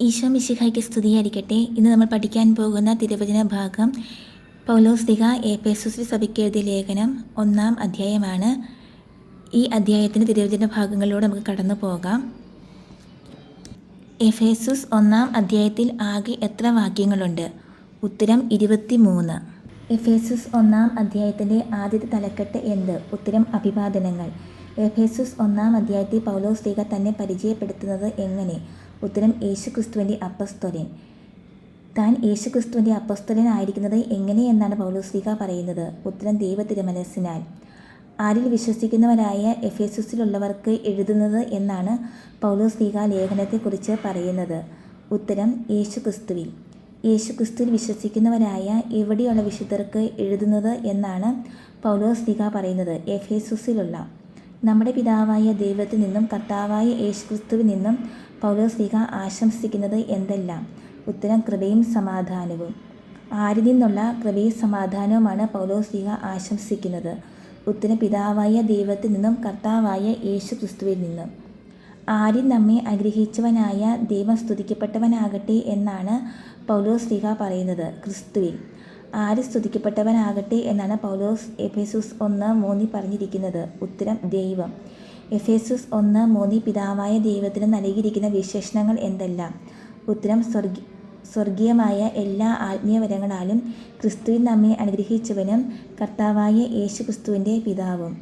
ഈശോ മിശിഹായ്ക്ക് സ്തുതിയായിരിക്കട്ടെ. ഇന്ന് നമ്മൾ പഠിക്കാൻ പോകുന്ന തിരുവചന ഭാഗം പൗലോസ്തിക എ സഭയ്ക്ക് എഴുതിയ ലേഖനം ഒന്നാം അധ്യായമാണ്. ഈ അധ്യായത്തിന്റെ തിരുവചന ഭാഗങ്ങളിലൂടെ നമുക്ക് കടന്നു പോകാം. എഫേസുസ് ഒന്നാം അധ്യായത്തിൽ ആകെ എത്ര വാക്യങ്ങളുണ്ട്? ഉത്തരം ഇരുപത്തി മൂന്ന് എഫേസുസ് ഒന്നാം അധ്യായത്തിന്റെ ആദ്യത്തെ തലക്കെട്ട് എന്ത്? ഉത്തരം അഭിവാദനങ്ങൾ. എഫേസുസ് ഒന്നാം അധ്യായത്തിൽ പൗലോസ് ലീഗ തന്നെ പരിചയപ്പെടുത്തുന്നത് എങ്ങനെ? ഉത്തരം യേശുക്രിസ്തുവിന്റെ അപ്പസ്തോലൻ. താൻ യേശുക്രിസ്തുവിന്റെ അപ്പസ്തോലൻ ആയിരിക്കുന്നത് എങ്ങനെയെന്നാണ് പൗലോസ് ലീഗ പറയുന്നത്? ഉത്തരം ദൈവ തിരുമനസ്സിനാൽ ആരിൽ വിശ്വസിക്കുന്നവരായ എഫേസുസിലുള്ളവർക്ക് എഴുതുന്നത് എന്നാണ് പൗലോസ് ലീഗ ലേഖനത്തെക്കുറിച്ച് പറയുന്നത്. ഉത്തരം യേശുക്രിസ്തുവിൽ. യേശുക്രിസ്തുവിൽ വിശ്വസിക്കുന്നവരായ എവിടെയുള്ള വിശുദ്ധർക്ക് എഴുതുന്നത് എന്നാണ് പൗലോസ് ലീഗ പറയുന്നത്? എഫേസുസിലുള്ള. നമ്മുടെ പിതാവായ ദൈവത്തിൽ നിന്നും കർത്താവായ യേശുക്രിസ്തുവിൽ നിന്നും പൗലോസ് ലീഗ ആശംസിക്കുന്നത് എന്തെല്ലാം? ഉത്തരം കൃപയും സമാധാനവും. ആരിൽ നിന്നുള്ള കൃപയും സമാധാനവുമാണ് പൗലോസ്ലീഹ ആശംസിക്കുന്നത്. ഉത്തരം പിതാവായ ദൈവത്തിൽ നിന്നും കർത്താവായ യേശു ക്രിസ്തുവിൽ നിന്നും. ആരിൽ നമ്മെ അനുഗ്രഹിച്ചവനായ ദൈവം സ്തുതിക്കപ്പെട്ടവനാകട്ടെ എന്നാണ് പൗലോസ് ലീഹ പറയുന്നത് ക്രിസ്തുവിൽ. ആര് സ്തുതിക്കപ്പെട്ടവനാകട്ടെ എന്നാണ് പൗലോസ് എഫേസൂസ് ഒന്ന് മൂന്നിൽ പറഞ്ഞിരിക്കുന്നത്. ഉത്തരം ദൈവം. എഫേസുസ് ഒന്ന് മൂന്നി പിതാവായ ദൈവത്തിന് നൽകിയിരിക്കുന്ന വിശേഷണങ്ങൾ എന്തെല്ലാം? ഉത്തരം സ്വർഗി സ്വർഗീയമായ എല്ലാ ആത്മീയവരങ്ങളാലും ക്രിസ്തുവിൽ നമ്മെ അനുഗ്രഹിച്ചവനും കർത്താവായ യേശു ക്രിസ്തുവിന്റെ പിതാവും.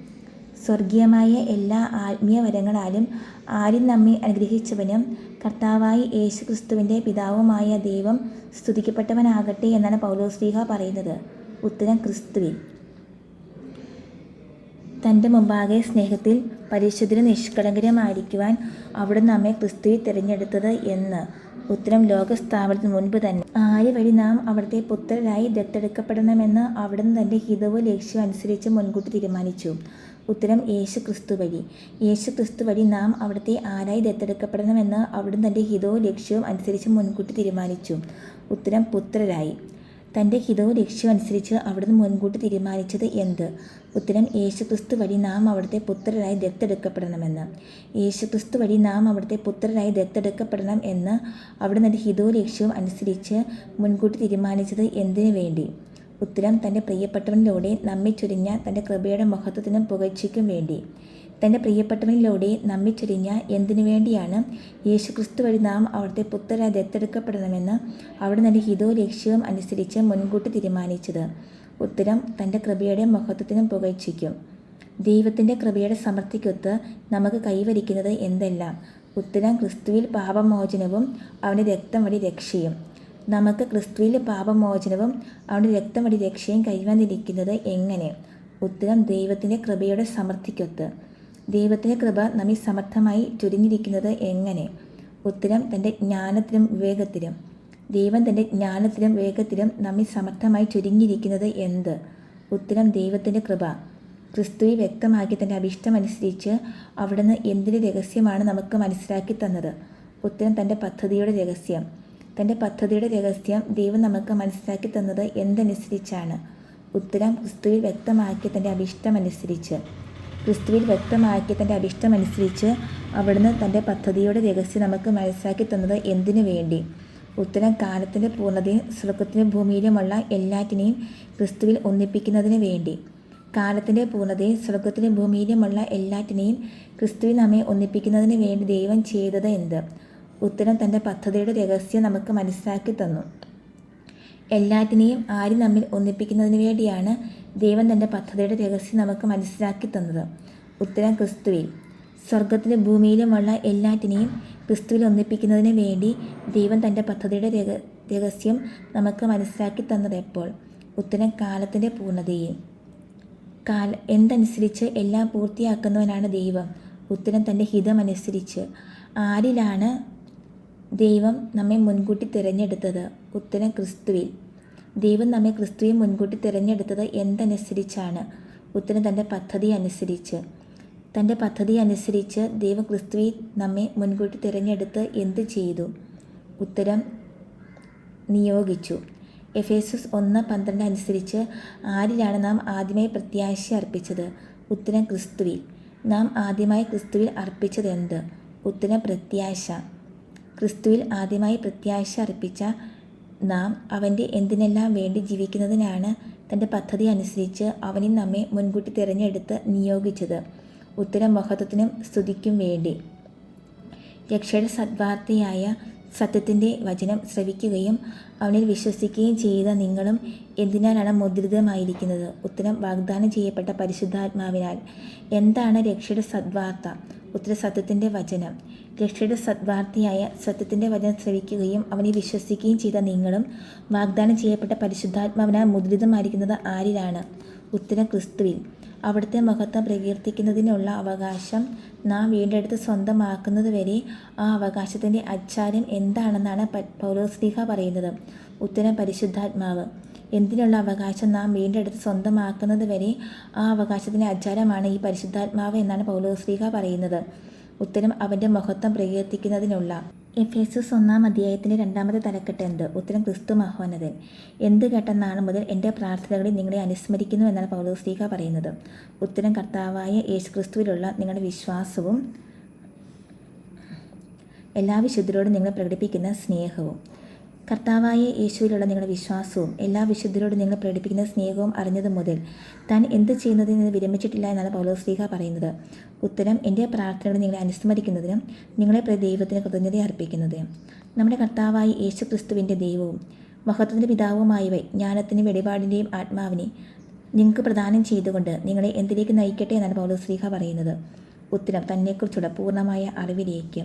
സ്വർഗീയമായ എല്ലാ ആത്മീയവരങ്ങളാലും ആരും നമ്മെ അനുഗ്രഹിച്ചവനും കർത്താവായി യേശു ക്രിസ്തുവിന്റെ പിതാവുമായ ദൈവം സ്തുതിക്കപ്പെട്ടവനാകട്ടെ എന്നാണ് പൗലോസ്ലീഹ പറയുന്നത്. ഉത്തരം ക്രിസ്തുവിൽ. തന്റെ മുമ്പാകെ സ്നേഹത്തിൽ പരിശുദ്ധരും നിഷ്കളങ്കരമായിരിക്കുവാൻ അവിടെ നമ്മെ ക്രിസ്തുവിൽ തിരഞ്ഞെടുത്തത് എന്ന്. ഉത്തരം ലോകസ്ഥാപനത്തിന് മുൻപ് തന്നെ. ആര് വഴി നാം അവിടുത്തെ പുത്രരായി ദത്തെടുക്കപ്പെടണമെന്ന് അവിടുന്ന് തന്റെ ഹിതവും ലക്ഷ്യം അനുസരിച്ച് മുൻകൂട്ടി തീരുമാനിച്ചു. ഉത്തരം യേശു ക്രിസ്തു വഴി. യേശു ക്രിസ്തു വഴി നാം അവിടുത്തെ ആരായി ദത്തെടുക്കപ്പെടണമെന്ന് അവിടുന്ന് തന്റെ ഹിതവും ലക്ഷ്യവും അനുസരിച്ച് മുൻകൂട്ടി തീരുമാനിച്ചു. ഉത്തരം പുത്രരായി. തന്റെ ഹിതവും ലക്ഷ്യവും അനുസരിച്ച് അവിടുന്ന് മുൻകൂട്ടി തീരുമാനിച്ചത് എന്ത്? ഉത്തരം യേശുക്രിസ്തു വഴി നാം അവിടുത്തെ പുത്രരായി ദത്തെടുക്കപ്പെടണമെന്ന്. യേശുക്രിസ്തു വഴി നാം അവിടുത്തെ പുത്രരായി ദത്തെടുക്കപ്പെടണം എന്ന് അവിടുന്ന് തന്റെ ഹിതവും ലക്ഷ്യവും അനുസരിച്ച് മുൻകൂട്ടി തീരുമാനിച്ചത് എന്തിനു വേണ്ടി? ഉത്തരം തന്റെ പ്രിയപ്പെട്ടവനിലൂടെ നമ്മെ ചുരുങ്ങിയ തന്റെ കൃപയുടെ മഹത്വത്തിനും പുകഴ്ചയ്ക്കും വേണ്ടി. തന്റെ പ്രിയപ്പെട്ടവനിലൂടെ നമ്മിച്ചൊരിഞ്ഞ ചൊരിഞ്ഞ എന്തിനു വേണ്ടിയാണ് യേശുക്രിസ്തു വഴി നാം അവിടുത്തെ പുത്രരായി ദത്തെടുക്കപ്പെടണമെന്ന് അവിടെ നിന്ന് ഹിതോ ലക്ഷ്യവും അനുസരിച്ച് മുൻകൂട്ടി തീരുമാനിച്ചത്. ഉത്തരം തന്റെ കൃപയുടെ മഹത്വത്തിനും പുകഴ്ചയ്ക്കും. ദൈവത്തിന്റെ കൃപയുടെ സമൃദ്ധിക്കൊത്ത് നമുക്ക് കൈവരിക്കുന്നത് എന്തെല്ലാം? ഉത്തരം ക്രിസ്തുവിൽ പാപമോചനവും അവന്റെ രക്തം വഴി രക്ഷയും. നമുക്ക് ക്രിസ്തുവിൽ പാപമോചനവും അവന്റെ രക്തം വഴി രക്ഷയും കൈവന്നിരിക്കുന്നത് എങ്ങനെ? ഉത്തരം ദൈവത്തിന്റെ കൃപയുടെ സമൃദ്ധിക്കൊത്ത്. ദൈവത്തിന്റെ കൃപ നമ്മിൽ സമർത്ഥമായി ചൊരിഞ്ഞിരിക്കുന്നത് എങ്ങനെ? ഉത്തരം തന്റെ ജ്ഞാനത്തിലും വിവേകത്തിലും ദൈവം തന്റെ ജ്ഞാനത്തിലും വിവേകത്തിലും നമ്മിൽ സമർത്ഥമായി ചുരുങ്ങിയിരിക്കുന്നത് എന്ത്? ഉത്തരം ദൈവത്തിന്റെ കൃപ. ക്രിസ്തുവെ വ്യക്തമാക്കി തന്റെ അഭിഷ്ടമനുസരിച്ച് അവിടുന്ന് എന്തിന്റെ രഹസ്യമാണ് നമുക്ക് മനസ്സിലാക്കി തന്നത്? ഉത്തരം തന്റെ പദ്ധതിയുടെ രഹസ്യം. തന്റെ പദ്ധതിയുടെ രഹസ്യം ദൈവം നമുക്ക് മനസ്സിലാക്കി തന്നത് എന്തനുസരിച്ചാണ്? ഉത്തരം ക്രിസ്തുവിൽ വ്യക്തമാക്കി തന്റെ അഭിഷ്ടമനുസരിച്ച്. ക്രിസ്തുവിൽ തന്റെ അഭിഷ്ടമനുസരിച്ച് അവിടുന്ന് തന്റെ പദ്ധതിയുടെ രഹസ്യം നമുക്ക് മനസ്സിലാക്കി തന്നത് എന്തിനു വേണ്ടി? ഉത്തരം കാലത്തിന്റെ പൂർണതയും സ്വർഗത്തിന്റെ ഭൂമിയിലുമുള്ള എല്ലാറ്റിനെയും ക്രിസ്തുവിൽ ഒന്നിപ്പിക്കുന്നതിന് വേണ്ടി. കാലത്തിന്റെ പൂർണതയും സ്വർഗത്തിന്റെ ഭൂമിയിലുമുള്ള എല്ലാറ്റിനെയും ക്രിസ്തുവിൽ നമ്മെ ഒന്നിപ്പിക്കുന്നതിന് വേണ്ടി ദൈവം ചെയ്തത് എന്ത്? ഉത്തരം തന്റെ പദ്ധതിയുടെ രഹസ്യം നമുക്ക് മനസ്സിലാക്കി തന്നു. എല്ലാറ്റിനെയും ആരും നമ്മിൽ ഒന്നിപ്പിക്കുന്നതിന് വേണ്ടിയാണ് ദൈവം തന്റെ പദ്ധതിയുടെ രഹസ്യം നമുക്ക് മനസ്സിലാക്കി തന്നത്. ഉത്തരം ക്രിസ്തുവിൽ. സ്വർഗത്തിലും ഭൂമിയിലുമുള്ള എല്ലാറ്റിനെയും ക്രിസ്തുവിൽ ഒന്നിപ്പിക്കുന്നതിന് വേണ്ടി ദൈവം തന്റെ പദ്ധതിയുടെ രഹ രഹസ്യം നമുക്ക് മനസ്സിലാക്കി തന്നത് എപ്പോൾ? ഉത്തരം കാലത്തിന്റെ പൂർണതയിൽ. കാല എന്തനുസരിച്ച് എല്ലാം പൂർത്തിയാക്കുന്നവനാണ് ദൈവം. ഉത്തരം തന്റെ ഹിതമനുസരിച്ച് ആരിലാണ് ദൈവം നമ്മെ മുൻകൂട്ടി തിരഞ്ഞെടുത്തത്? ഉത്തരം ക്രിസ്തുവിൽ. ദൈവം നമ്മെ ക്രിസ്തുവിൽ മുൻകൂട്ടി തിരഞ്ഞെടുത്തത് എന്തനുസരിച്ചാണ് ഉത്തരം തന്റെ പദ്ധതി അനുസരിച്ച്. തന്റെ പദ്ധതി അനുസരിച്ച് ദൈവം ക്രിസ്തുവിൽ നമ്മെ മുൻകൂട്ടി തിരഞ്ഞെടുത്ത് എന്ത് ചെയ്തു? ഉത്തരം നിയോഗിച്ചു. എഫേസസ് ഒന്ന് പന്ത്രണ്ട് അനുസരിച്ച് ആരിലാണ് നാം ആദ്യമായി പ്രത്യാശ അർപ്പിച്ചത്? ഉത്തരം ക്രിസ്തുവിൽ. നാം ആദ്യമായി ക്രിസ്തുവിൽ അർപ്പിച്ചതെന്ത് ഉത്തരം പ്രത്യാശ. ക്രിസ്തുവിൽ ആദ്യമായി പ്രത്യാശ അർപ്പിച്ച നാം അവന്റെ എന്തിനെല്ലാം വേണ്ടി ജീവിക്കുന്നതിനാണ് തന്റെ പദ്ധതി അനുസരിച്ച് അവനിൽ നമ്മെ മുൻകൂട്ടി തിരഞ്ഞെടുത്ത് നിയോഗിച്ചത്. ഉത്തരം മഹത്വത്തിനും സ്തുതിക്കും വേണ്ടി. രക്ഷയുടെ സദ്വാർത്തയായ സത്യത്തിന്റെ വചനം ശ്രവിക്കുകയും അവനിൽ വിശ്വസിക്കുകയും ചെയ്ത നിങ്ങളും എന്തിനാലാണ് മുദ്രിതമായിരിക്കുന്നത്? ഉത്തരം വാഗ്ദാനം ചെയ്യപ്പെട്ട പരിശുദ്ധാത്മാവിനാൽ. എന്താണ് രക്ഷയുടെ സദ്വാർത്ത? ഉത്തര സത്യത്തിന്റെ വചനം. രക്ഷയുടെ സദ്വാർത്തയായ സത്യത്തിന്റെ വചനം ശ്രവിക്കുകയും അവനെ വിശ്വസിക്കുകയും ചെയ്ത നിങ്ങളും വാഗ്ദാനം ചെയ്യപ്പെട്ട പരിശുദ്ധാത്മാവിനാൽ മുദ്രിതമായിരിക്കുന്നത് ആരിലാണ്? ഉത്തരം ക്രിസ്തുവിൽ. അവിടുത്തെ മഹത്വം പ്രകീർത്തിക്കുന്നതിനുള്ള അവകാശം നാം വീണ്ടെടുത്ത് സ്വന്തമാക്കുന്നതുവരെ ആ അവകാശത്തിന്റെ അച്ചാരം എന്താണെന്നാണ് പൗലോസ്ലിഹ പറയുന്നത്. ഉത്തരം പരിശുദ്ധാത്മാവ്. എന്തിനുള്ള അവകാശം നാം വീണ്ടെടുത്ത് സ്വന്തമാക്കുന്നത് വരെ ആ അവകാശത്തിന് അച്ചാരമാണ് ഈ പരിശുദ്ധാത്മാവ് എന്നാണ് പൗലോശ്രീക പറയുന്നത്. ഉത്തരം അവന്റെ മഹത്വം പ്രകീർത്തിക്കുന്നതിനുള്ള. എഫ് എസ് ഒന്നാം അധ്യായത്തിന്റെ രണ്ടാമത്തെ തലക്കെട്ട് എന്ത്? ഉത്തരം ക്രിസ്തു മഹോന്നതൻ. എന്ത് കേട്ടെന്നാണ് മുതൽ എന്റെ പ്രാർത്ഥനകളിൽ നിങ്ങളെ അനുസ്മരിക്കുന്നു എന്നാണ് പൗലോസ്ലീഹ പറയുന്നത്. ഉത്തരം കർത്താവായ യേശു ക്രിസ്തുവിലുള്ള നിങ്ങളുടെ വിശ്വാസവും എല്ലാ വിശുദ്ധരോടും നിങ്ങൾ പ്രകടിപ്പിക്കുന്ന സ്നേഹവും. കർത്താവായ യേശുവിലുള്ള നിങ്ങളുടെ വിശ്വാസവും എല്ലാ വിശുദ്ധരോടും നിങ്ങൾ പ്രകടിപ്പിക്കുന്ന സ്നേഹവും അറിഞ്ഞത് മുതൽ താൻ എന്ത് ചെയ്യുന്നതിൽ നിന്ന് വിരമിച്ചിട്ടില്ല എന്നാണ് പൗലോസ്ലീഹ പറയുന്നത്. ഉത്തരം എന്റെ പ്രാർത്ഥനകൾ നിങ്ങളെ അനുസ്മരിക്കുന്നതിനും നിങ്ങളെ പ്രതി ദൈവത്തിന് കൃതജ്ഞത അർപ്പിക്കുന്നതിനും. നമ്മുടെ കർത്താവായ യേശു ക്രിസ്തുവിന്റെ ദൈവവും മഹത്വത്തിന്റെ പിതാവുമായവ ജ്ഞാനത്തിന്റെ വെളിപാടിന്റെയും ആത്മാവിനെ നിങ്ങൾക്ക് പ്രദാനം ചെയ്തുകൊണ്ട് നിങ്ങളെ എന്തിലേക്ക് നയിക്കട്ടെ എന്നാണ് പൗലോസ്ലീഹ പറയുന്നത്. ഉത്തരം തന്നെക്കുറിച്ചുള്ള പൂർണമായ അറിവിലേക്ക്.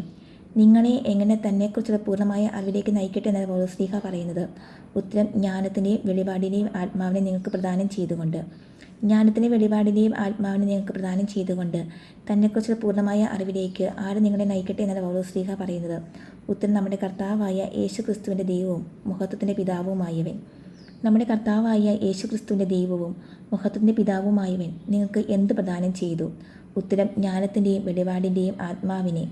നിങ്ങളെ എങ്ങനെ തന്നെക്കുറിച്ചുള്ള പൂർണമായ അറിവിലേക്ക് നയിക്കട്ടെ എന്നാണ് പൗലോസ്ലീഹ പറയുന്നത്. ഉത്തരം ജ്ഞാനത്തിന്റെയും വെളിപാടിന്റെയും ആത്മാവിനെ നിങ്ങൾക്ക് പ്രദാനം ചെയ്തുകൊണ്ട്. ജ്ഞാനത്തിന്റെ വെളിപാടിന്റെയും ആത്മാവിനെ നിങ്ങൾക്ക് പ്രദാനം ചെയ്തുകൊണ്ട്. തന്നെക്കുറിച്ചുള്ള പൂർണമായ അറിവിലേക്ക് ആര് നിങ്ങളെ നയിക്കട്ടെ എന്നാണ് പൗലോസ്ലീഹ പറയുന്നത്. ഉത്തരം നമ്മുടെ കർത്താവായ യേശു ക്രിസ്തുവിന്റെ ദൈവവും മുഹത്വത്തിന്റെ പിതാവുമായവൻ. നമ്മുടെ കർത്താവായ യേശു ക്രിസ്തുവിന്റെ ദൈവവും മുഹത്വത്തിന്റെ പിതാവുമായവൻ നിങ്ങൾക്ക് എന്ത് പ്രദാനം ചെയ്തു? ഉത്തരം ജ്ഞാനത്തിന്റെയും വെളിപാടിന്റെയും ആത്മാവിനെ.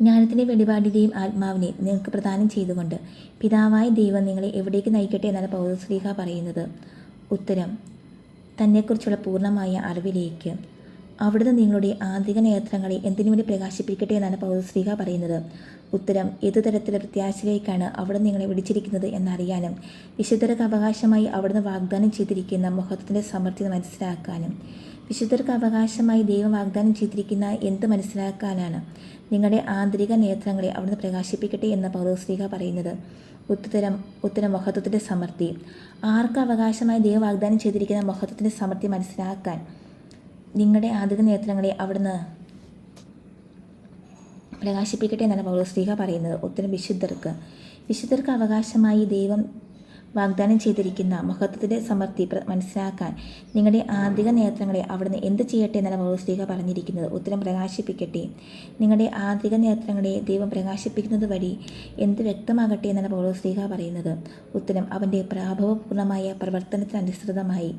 ജ്ഞാനത്തിന്റെ വെളിപാടിന്റെയും ആത്മാവിനെ നിങ്ങൾക്ക് പ്രദാനം ചെയ്തുകൊണ്ട് പിതാവായ ദൈവം നിങ്ങളെ എവിടേക്ക് നയിക്കട്ടെ എന്നാണ് പൗരശ്രീഹ പറയുന്നത്. ഉത്തരം തന്നെക്കുറിച്ചുള്ള പൂർണമായ അറിവിലേക്ക്. അവിടുന്ന് നിങ്ങളുടെ ആന്തരിക നേത്രങ്ങളെ എന്തിനു വേണ്ടി പ്രകാശിപ്പിക്കട്ടെ എന്നാണ് പൗരശ്രീഹ പറയുന്നത്. ഉത്തരം ഏതു തരത്തിലെ പ്രത്യാശയിലേക്കാണ് അവിടെ നിങ്ങളെ വിളിച്ചിരിക്കുന്നത് എന്നറിയാനും വിശുദ്ധർക്ക് അവകാശമായി അവിടുന്ന് വാഗ്ദാനം ചെയ്തിരിക്കുന്ന മഹത്വത്തിന്റെ സമൃദ്ധി മനസ്സിലാക്കാനും വിശുദ്ധർക്ക് അവകാശമായി ദൈവം വാഗ്ദാനം ചെയ്തിരിക്കുന്ന എന്ത് മനസ്സിലാക്കാനാണ്? നിങ്ങളുടെ ആന്തരിക നേത്രങ്ങളെ അവിടുന്ന് പ്രകാശിപ്പിക്കട്ടെ എന്ന പൗരസ്ത്രീക പറയുന്നത്. ഉത്തരം ഉത്തരം മഹത്വത്തിന്റെ സമൃദ്ധി. ആർക്ക് അവകാശമായി ദൈവം വാഗ്ദാനം ചെയ്തിരിക്കുന്ന മഹത്വത്തിന്റെ സമൃദ്ധി മനസ്സിലാക്കാൻ നിങ്ങളുടെ ആന്തരിക നേത്രങ്ങളെ അവിടുന്ന് പ്രകാശിപ്പിക്കട്ടെ എന്നാണ് പൗരസ്ത്രീക പറയുന്നത്. ഉത്തരം വിശുദ്ധർക്ക്. വിശുദ്ധർക്ക് അവകാശമായി ദൈവം വാഗ്ദാനം ചെയ്തിരിക്കുന്ന മഹത്വത്തിന്റെ സമൃദ്ധി മനസ്സിലാക്കാൻ നിങ്ങളുടെ ആന്തരിക നേത്രങ്ങളെ അവിടുന്ന് എന്ത് ചെയ്യട്ടെ എന്നാണ് പൗലോസ്ലീഹ പറഞ്ഞിരിക്കുന്നത്. ഉത്തരം പ്രകാശിപ്പിക്കട്ടെ. നിങ്ങളുടെ ആന്തരിക നേത്രങ്ങളെ ദൈവം പ്രകാശിപ്പിക്കുന്നത് വഴി എന്ത് വ്യക്തമാകട്ടെ എന്നാണ് പൗലോസ്ലീഹ പറയുന്നത്. ഉത്തരം അവന്റെ പ്രാഭവപൂർണമായ പ്രവർത്തനത്തിനനുസൃതമായി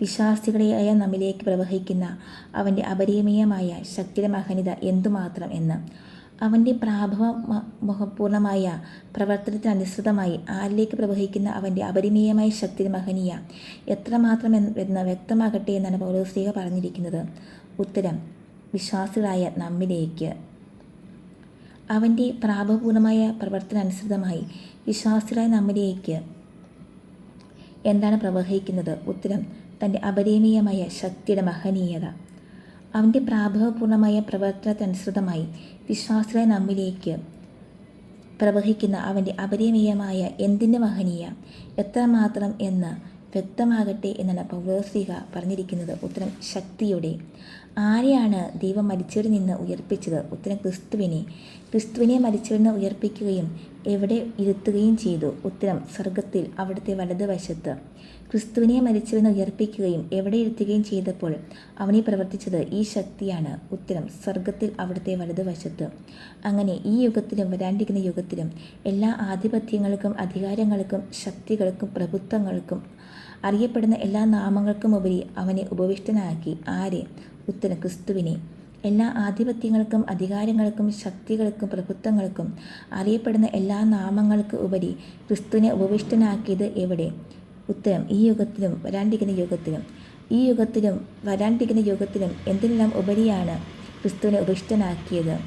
വിശ്വാസികളെയായ നമ്മിലേക്ക് പ്രവഹിക്കുന്ന അവന്റെ അപരിമീയമായ ശക്തിയുടെ മഹനിത എന്തുമാത്രം എന്ന്. അവന്റെ പ്രാഭവ മുഖപൂർണമായ പ്രവർത്തനത്തിനനുസൃതമായി ആരിലേക്ക് പ്രവഹിക്കുന്ന അവന്റെ അപരിമീയമായ ശക്തി മഹനീയ. എത്രമാത്രം എന്ന് വ്യക്തമാകട്ടെ എന്നാണ് പൗലോസ്ലിഹ പറഞ്ഞിരിക്കുന്നത്. ഉത്തരം വിശ്വാസികളായ നമ്മിലേക്ക്. അവന്റെ പ്രാഭപൂർണമായ പ്രവർത്തനാനുസൃതമായി വിശ്വാസികളായ നമ്മിലേക്ക് എന്താണ് പ്രവഹിക്കുന്നത്? ഉത്തരം തന്റെ അപരിമീയമായ ശക്തിയുടെ മഹനീയത. അവന്റെ പ്രാഭവപൂർണമായ പ്രവർത്തനത്തിനനുസൃതമായി വിശ്വാസികളെ നമ്മിലേക്ക് പ്രവഹിക്കുന്ന അവന്റെ അപരിമീയമായ എന്തിന്റെ മഹനീയ എത്രമാത്രം എന്ന് വ്യക്തമാകട്ടെ എന്നാണ് പൗലോസിക പറഞ്ഞിരിക്കുന്നത്. ഉത്തരം ശക്തിയുടെ. ആരെയാണ് ദൈവം മരിച്ചവരിൽ നിന്ന് ഉയർപ്പിച്ചത്? ഉത്തരം ക്രിസ്തുവിനെ. ക്രിസ്തുവിനെ മരിച്ചവരിൽ നിന്ന് ഉയർപ്പിക്കുകയും എവിടെ ഇരുത്തുകയും ചെയ്തു? ഉത്തരം സ്വർഗത്തിൽ അവിടുത്തെ വലതുവശത്ത്. ക്രിസ്തുവിനെ മരിച്ചവന് ഉയർപ്പിക്കുകയും എവിടെ ഇരുത്തുകയും ചെയ്തപ്പോൾ അവനെ പ്രവർത്തിച്ചത് ഈ ശക്തിയാണ്. ഉത്തരം സ്വർഗത്തിൽ അവിടുത്തെ വലതുവശത്ത്. അങ്ങനെ ഈ യുഗത്തിലും വരാണ്ടിരിക്കുന്ന യുഗത്തിലും എല്ലാ ആധിപത്യങ്ങൾക്കും അധികാരങ്ങൾക്കും ശക്തികൾക്കും പ്രഭുത്വങ്ങൾക്കും അറിയപ്പെടുന്ന എല്ലാ നാമങ്ങൾക്കും ഉപരി അവനെ ഉപവിഷ്ടനാക്കി. ആരെ? ഉത്തരം ക്രിസ്തുവിനെ. എല്ലാ ആധിപത്യങ്ങൾക്കും അധികാരങ്ങൾക്കും ശക്തികൾക്കും പ്രഭുത്വങ്ങൾക്കും അറിയപ്പെടുന്ന എല്ലാ നാമങ്ങൾക്കും ഉപരി ക്രിസ്തുവിനെ ഉപവിഷ്ടനാക്കിയത് എവിടെ? ഉത്തരം ഈ യുഗത്തിലും വരാണ്ടിരിക്കുന്ന യുഗത്തിലും. ഈ യുഗത്തിലും വരാണ്ടിരിക്കുന്ന യുഗത്തിലും എന്തിനെല്ലാം ഉപരിയാണ് ക്രിസ്തുവിനെ ഉപിഷ്ടനാക്കിയത്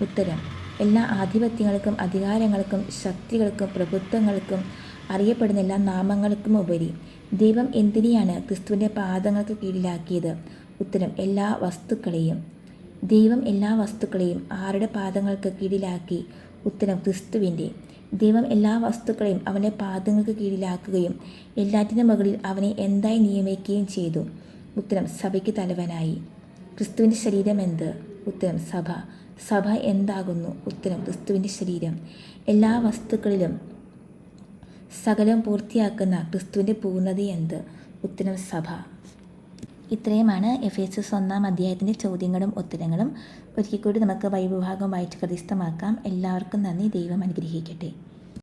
ഉത്തരം എല്ലാ ആധിപത്യങ്ങൾക്കും അധികാരങ്ങൾക്കും ശക്തികൾക്കും പ്രഭുത്വങ്ങൾക്കും അറിയപ്പെടുന്ന എല്ലാ നാമങ്ങൾക്കും ഉപരി ദൈവം എന്തിനെയാണ് ക്രിസ്തുവിന്റെ പാദങ്ങൾക്ക് കീഴിലാക്കിയത്? ഉത്തരം എല്ലാ വസ്തുക്കളെയും. ദൈവം എല്ലാ വസ്തുക്കളെയും ആരുടെ പാദങ്ങൾക്ക് കീഴിലാക്കി? ഉത്തരം ക്രിസ്തുവിന്റെ. ദൈവം എല്ലാ വസ്തുക്കളെയും അവന്റെ പാദങ്ങൾക്ക് കീഴിലാക്കുകയും എല്ലാറ്റിന്റെ മുകളിൽ അവനെ എന്തായി നിയമിക്കുകയും ചെയ്തു. ഉത്തരം സഭയ്ക്ക് തലവനായി. ക്രിസ്തുവിന്റെ ശരീരം എന്ത്? ഉത്തരം സഭ. സഭ എന്താകുന്നു? ഉത്തരം ക്രിസ്തുവിന്റെ ശരീരം. എല്ലാ വസ്തുക്കളിലും സകലം പൂർത്തിയാക്കുന്ന ക്രിസ്തുവിന്റെ പൂർണത എന്ത്? ഉത്തരം സഭ. ഇത്രയുമാണ് എഫ് എസ് എസ് ഒന്നാം അധ്യായത്തിന്റെ ചോദ്യങ്ങളും ഉത്തരങ്ങളും. ഒരിക്കൽ കൂടി നമുക്ക് വൈവിഭാഗം ഭാഗം വായിച്ച് ഹൃദയസ്ഥമാക്കാം എല്ലാവർക്കും നന്ദി. ദൈവം അനുഗ്രഹിക്കട്ടെ.